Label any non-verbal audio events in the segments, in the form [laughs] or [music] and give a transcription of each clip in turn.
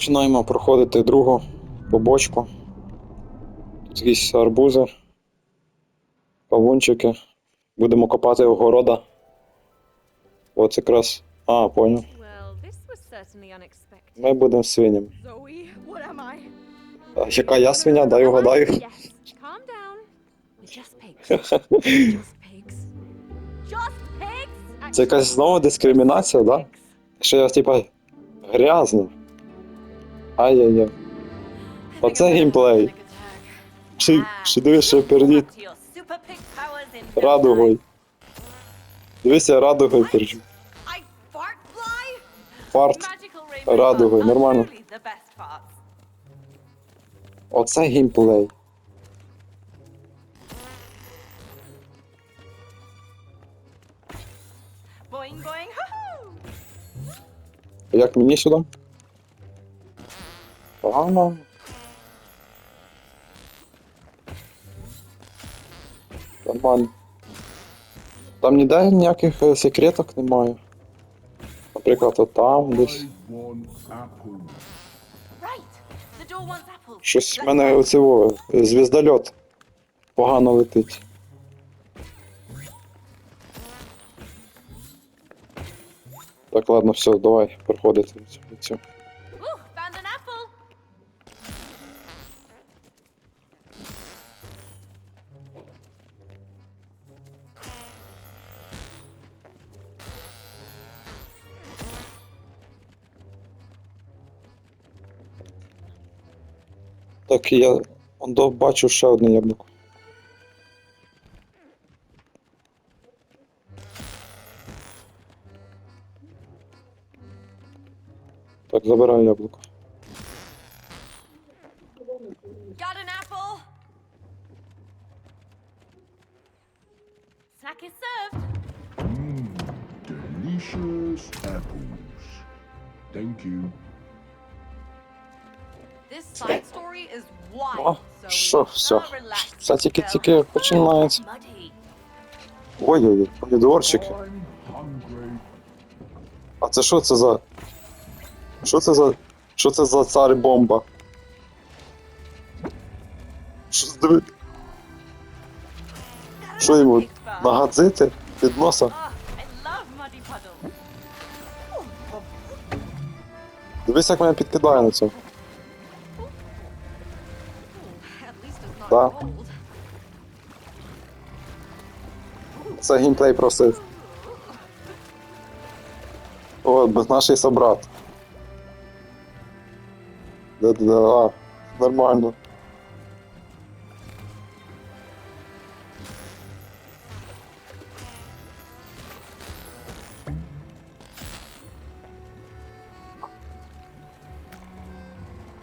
Починаємо проходити другу побочку. Тут якісь арбузи, павунчики. Будемо копати огорода. От якраз. А, поняв. Ми будемо? А яка я свиня, дай угадаю. Це якась знову дискримінація, да? Що я типа грязна. Ай-яй-яй. Оце геймплей. Чи, чи дивись, що перді радугою. Дивися, радугою перджу. Фарт. радугою, нормально. Оце геймплей. Як мені сюди? Погано. Нормально. Там ніде ніяких е, секреток немає. Наприклад, от там десь. Щось в мене оцього звіздольот погано летить. Так, ладно, все, давай проходити цю. Так, я бачу ще одне яблуко. Так, забираю яблуко. Все. Ah, relax. Це тільки Go. тільки починається. Ой-ой-ой, помідорчики. А це що це за. Що це за. Що це за цар бомба? Що це диви? Що йому? Нагадзити? Під носа? Дивись, як мене підкидає на цьому. Да. Це геймплей просто. О, без наший собрат. Да-да-да, нормально.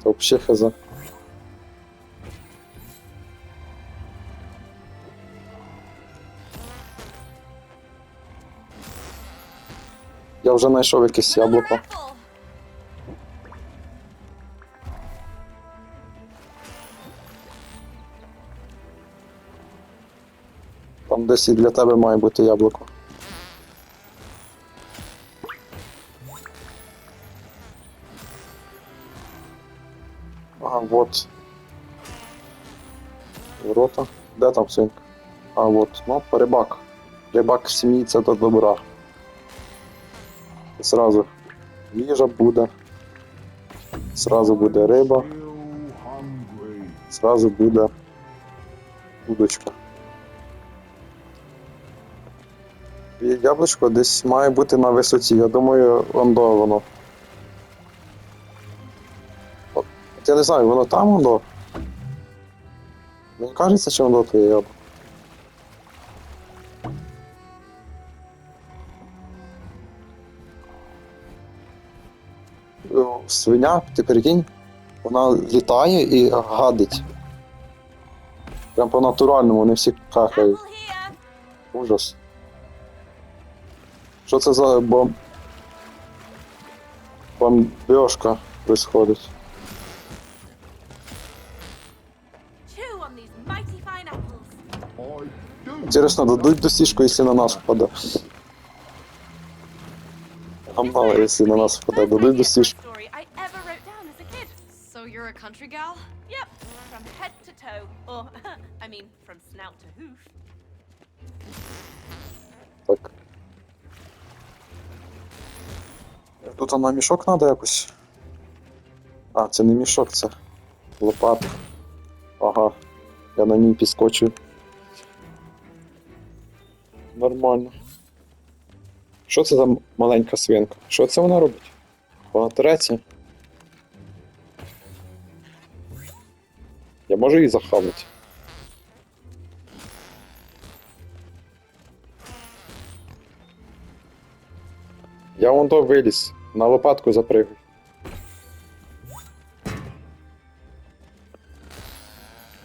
Вообще хз. Я вже знайшов якесь яблуко. Там десь і для тебе має бути яблуко. Ага, вот. Ворота. Де там свинка? А, вот. Ну, рибак. Рибак в сім'ї це до добра. Сразу їжа буде. Сразу буде риба, сразу буде удочка. І Яблучко десь має бути на висоті. Я думаю, ондо воно. От, я не знаю, воно там ондо. Мені кажеться, чи ондо то яблуко. Свиня, ти прикинь, вона літає і гадить. Прям по-натуральному, вони всі here. Ужас. Що це за бом... бомбежка происходить? Інтересно, дадуть досішку, якщо на нас впаде. А мало, якщо на нас впаде, дадуть досішку. Country gal? Yep, from head to toe. Or, [laughs] I mean, from snout to hoof. Так. Тут на мішок треба якось. А, це не мішок, це лопатка. Ага. Я на ній підскочив. Нормально. Що це за маленька свинка? Що це вона робить? Вона треться. Я можу її захавати. Я вон то виліз. На лопатку запригай.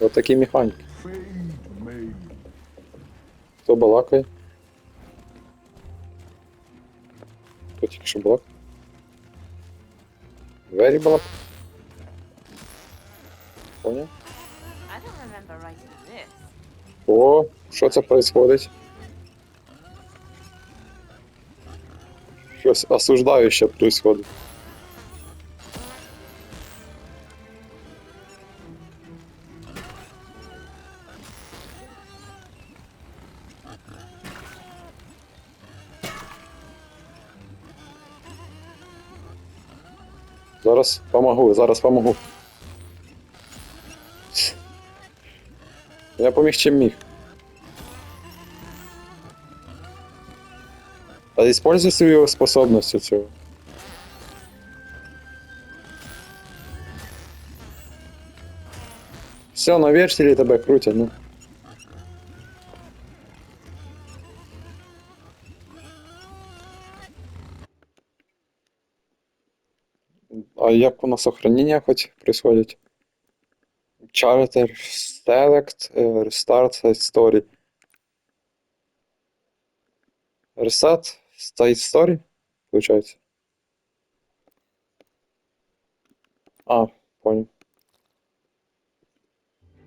Ось такі механіки. Хто балакає? Хто тільки що балакає? Двері балакає? Поняв? О, що це происходить? Щось осуждаюче происходить. Зараз помогу, зараз помогу. Я поміг чим міг. А используй свою способность цю. Все, на вертеле тебе крутять, ну. А як у нас охранення хоч происходит? Charter Select, е, Restart Story. Reset State Story, получается. А, понял.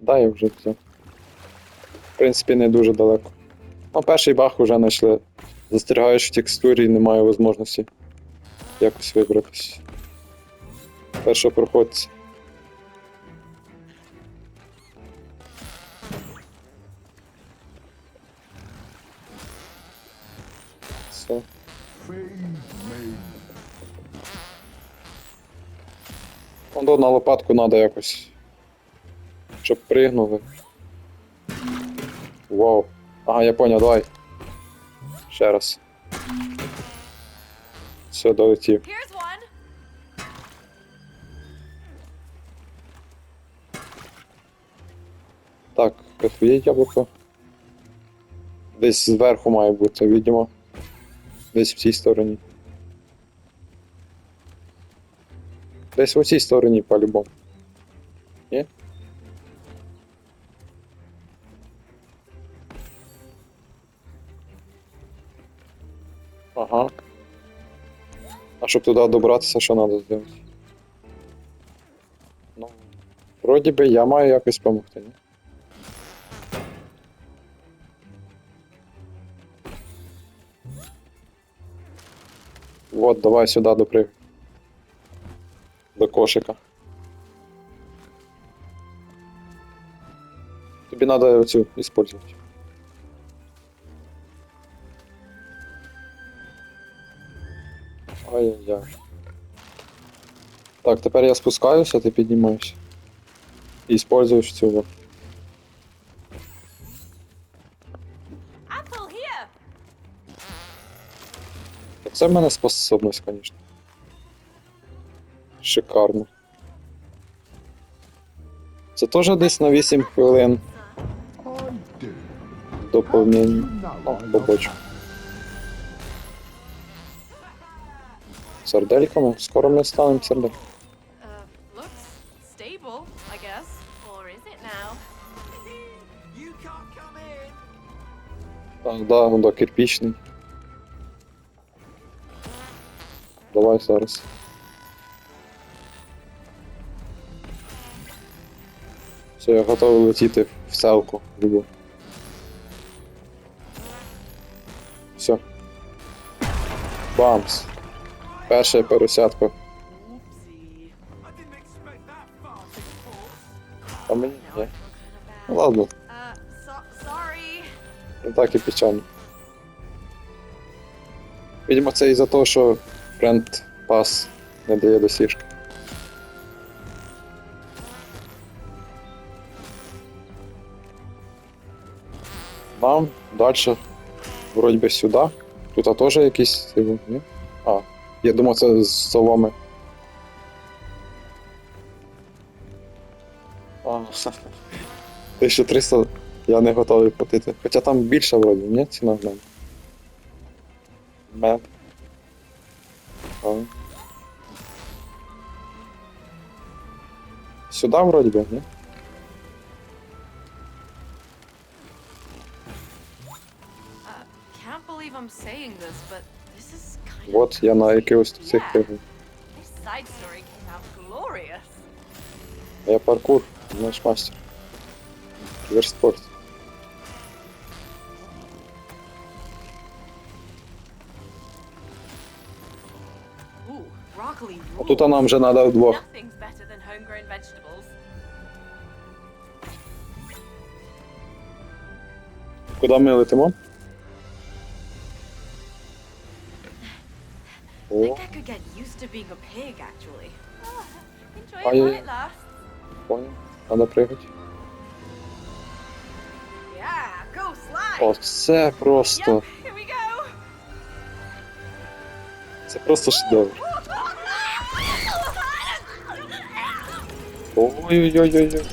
Да, я вже взяв. В принципі, не дуже далеко. Ну, перший баг вже знайшли. Застерігаєш в текстурі і немає можливості якось вибратись. Першого проходця. Все. Ну, на лопатку треба якось. Щоб пригнули. Вау. Ага, я понял, давай. Ще раз. Все, долетів. Так, твоє яблуко. Десь зверху має бути, видимо. Десь в цій стороні. Десь в цій стороні, по-любому. Ні? Ага. А щоб туди добратися, що треба зробити? Ну, вроді би я маю якось допомогти, ні? Вот, давай сюда допрыг. До кошика. Тобі надо оцю использовать. Ай-яй-яй. Так, тепер я спускаюся, ти піднімаєшся. І используєш цю. вот. Це в мене способність, звісно. Шикарно. Це теж десь на 8 хвилин доповнення. О, побочку. Сардельками? Скоро ми станемо in. Так, да, да, кирпічний. Давай зараз. Все, я готовий летіти в селку. Любу. Все. Бамс. Перша far. А мені ні. Ну ладно, не так і печально. Видимо, це із-за того, що френд пас не дає досіжки. Нам далі, вроді би, сюди. Тут теж якісь. Ні? А, я думав, це з совами. А, 1300 я не готовий платити. Хоча там більше вроді, ні, ціна в мене. Мед. This is kind of. Вот, я на якихось цих. Glorious. Я паркур, наш мастер. Кіберспорт. А тут нам вже треба вдвох. Yeah, while yeah. it lasts. понял. Треба пригати. Yeah, go slide. Оце просто. Це просто шедевр. Ой-ой-ой-ой.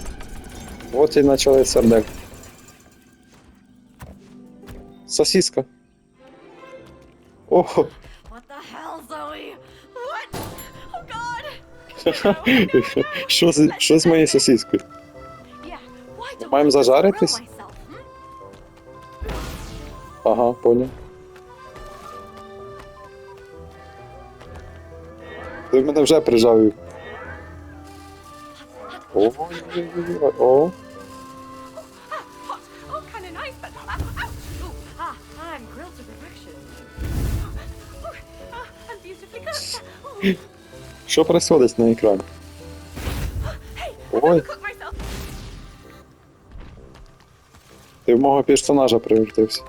Вот і почали сердек. Сосиска. Ого. Oh! [laughs] Що з, що з моєю сосискою? Маємо зажаритись? hmm? Ага, понял. Ти мене вже прижав. Ой-ой-ой. О. Ah, Що происходить на екрані? Ой. Ти в мого персонажа превратився.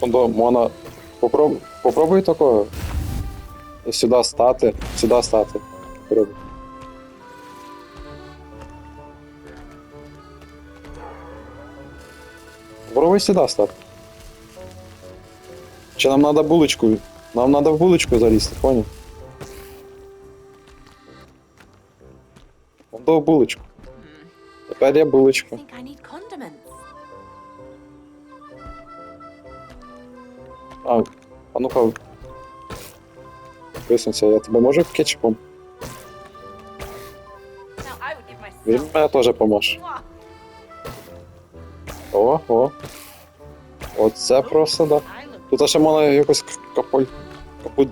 Фондо, можна попроб... попробуй такого. Сюди стати, сюди стати. Попробуй. Попробуй сюди стати. Чи нам надо булочку? Нам надо в булочку залізти, понял? До булочку. Тепер є I булочка. think I need condiments. А, а ну-ка. Висунься, я тебе можу кетчупом? Він мене теж поможе. О, о. Оце просто да. Тут ще можна якось капуль. Капуль.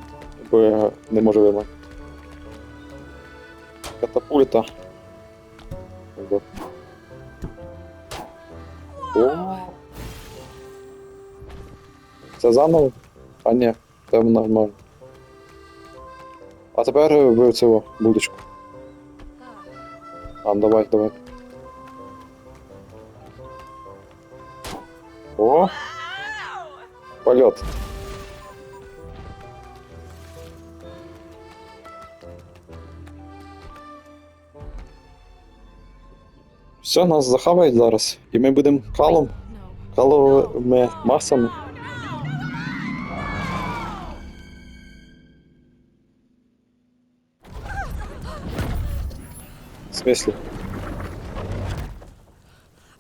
Не можу вимати. Катапульта. О. Це заново? А ні, це нормально. А тепер ви цього булочку. А, давай, давай. О, Ow! польот. Все, нас захавають зараз. І ми будемо калом, каловими масами. В смислі?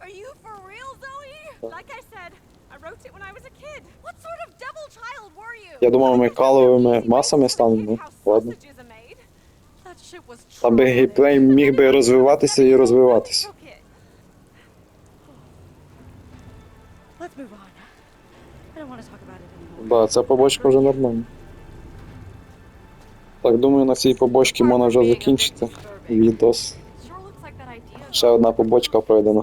Are you for real, Zoe? Like I said, I wrote it when I was a kid. What sort of double child were you? Я думав, ми каловими масами станемо. Ну, ладно. sausages are made? That shit was Там би traumatic. геймплей міг би розвиватися і розвиватися. Да, ця побочка вже нормальна. Так, думаю, на цій побочці можна вже закінчити відос. Ще одна побочка пройдена.